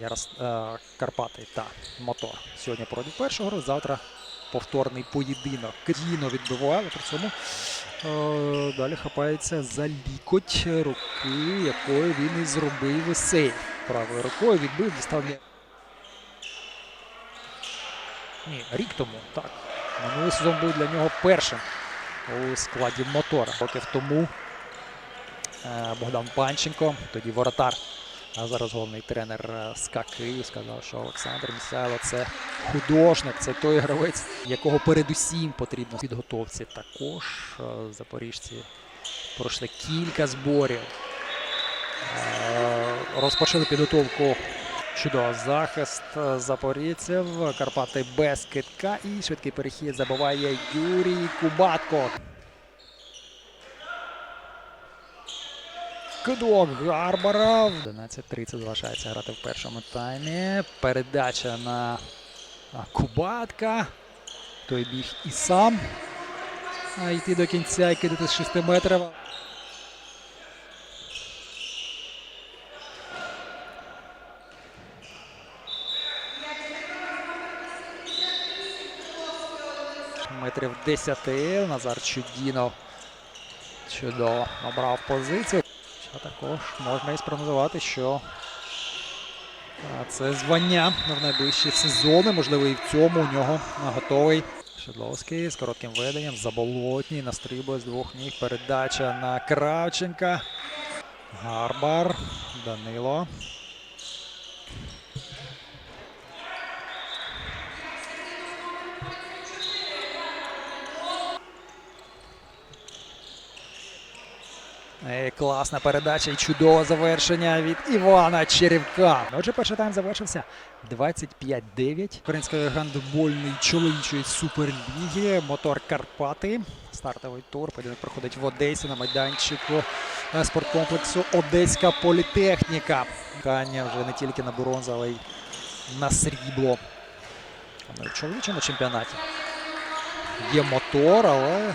Ярос... е, Карпати та Мотор. Сьогодні проти першого гру, завтра повторний поєдинок. Кадіно відбиває, але при цьому е, далі хапається за лікоть руки, якою він і зробив сейв. Правою рукою відбив, дістав Ні, рік тому, так. Минулий сезон був для нього першим у складі мотора. Років тому е, Богдан Панченко, тоді воротар. А зараз головний тренер е, СКА Київ сказав, що Олександр Місайло це художник, це той гравець, якого передусім потрібно підготовці. Також е, запоріжці пройшли кілька зборів. Е, Розпочали підготовку чудово. Захист запоріжців. Карпати без китка і швидкий перехід забиває Юрій Кубатко. Кидок Гарбара. 11.30 залишається грати в першому таймі. Передача на Кубатка. Той біг і сам. А йти до кінця і кидати з 6 метрів. Метрів 10. Назар Чудінов чудово обрав позицію. Що також можна і спрогнозувати, що це звання в найближчі сезони. Можливо, і в цьому у нього а, готовий Шедловський з коротким веденням. Заболотній настрибує з двох ніг. Передача на Кравченка. Гарбар. Данило. Е, Класна передача і чудове завершення від Івана Черевка. Отже, перший тайм завершився 25-9. Української гандбольної чоловічої суперліги. Мотор Карпати. Стартовий тур. Поєдинок проходить в Одесі на майданчику е, спорткомплексу Одеська політехніка. Кання вже не тільки на бронзу, але й на срібло. В чоловічому чемпіонаті. Є мотор, але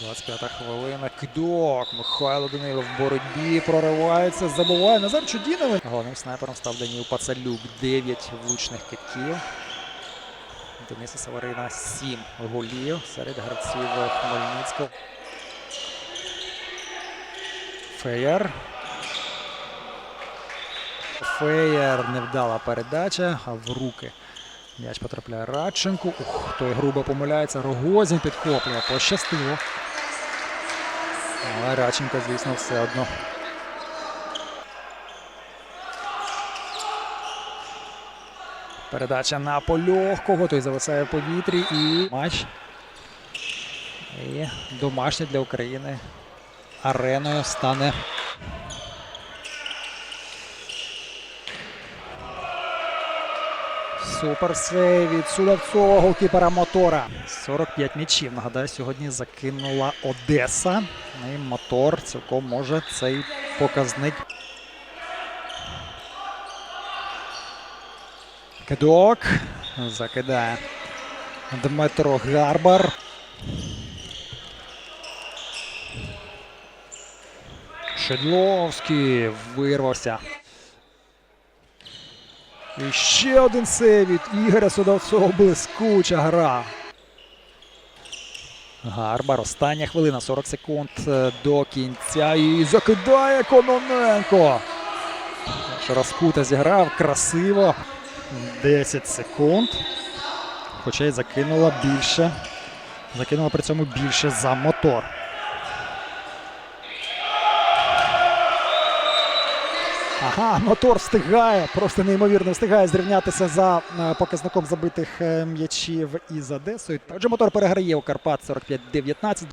25 хвилина. Кидок. Михайло Данилов в боротьбі проривається. Забуває Назар Чудіновий. Головним снайпером став Даніл Пацалюк. 9 влучних китків. Дениса Саварина 7 голів серед гравців Хмельницького. Феєр. Феєр невдала передача, а в руки. М'яч потрапляє Радченку. Ух, той грубо помиляється. Рогозін підхоплює. Пощастило. Але Радченко, звісно, все одно. Передача на польохкого. Той зависає в повітрі і матч. І домашній для України ареною стане. Супер сейв від Судовцова, голкіпера мотора. 45 м'ячів. Нагадаю, сьогодні закинула Одеса. Ну І мотор цілком може цей показник. Кидок. Закидає Дмитро Гарбар. Шедловський вирвався. І ще один сейв від Ігоря Судовцова. Блискуча гра. Гарбар. Остання хвилина. 40 секунд е, до кінця. І закидає Кононенко. Шараскута зіграв красиво. 10 секунд. Хоча й закинула більше. Закинула при цьому більше за мотор. Ага, мотор встигає, просто неймовірно встигає зрівнятися за е, показником забитих е, м'ячів із Одесою. Отже, мотор переграє у Карпат 45-19.